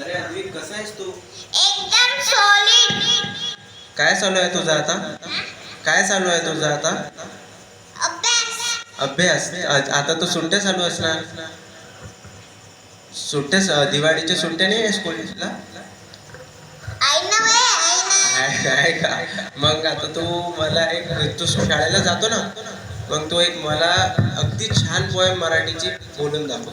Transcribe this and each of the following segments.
अरे अद्विक कसा आहेस तू? एकदम सॉलिड काय चालू आहे तुझं आता? काय चालू आहे तुझं आता? अभ्यास. आता तर सुट्ट्या चालू असणार. सुट्ट्या दिवाळीच्या सुट्ट्या नाही आहे स्कूलला आहे का? मग आता तू मला एक तू शाळेला जातो ना मग तू एक मला अगदी छान पोएम मराठीची बोलून दाखव.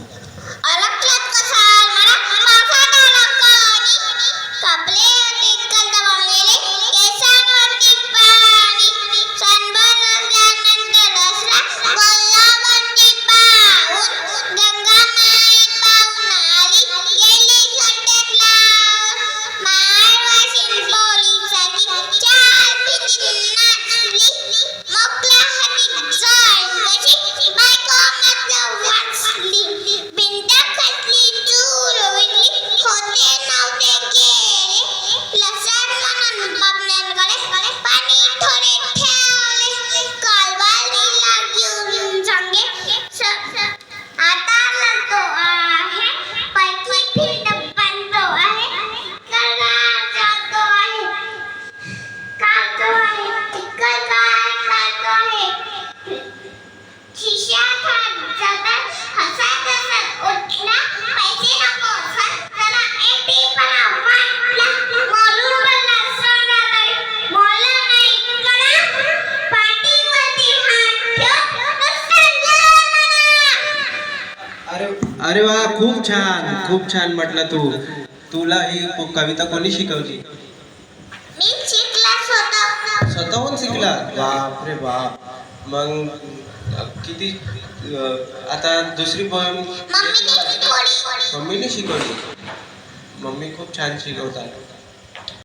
अरे वा खूप छान खूप छान म्हटलं तू. तुला ही कविता कोणी शिकवली? मी शिकला स्वतः स्वतःहून शिकला? बाप रे बाप. मग किती आता दुसरी थोडी मम्मीने शिकवली? मम्मी खूप छान शिकवतात.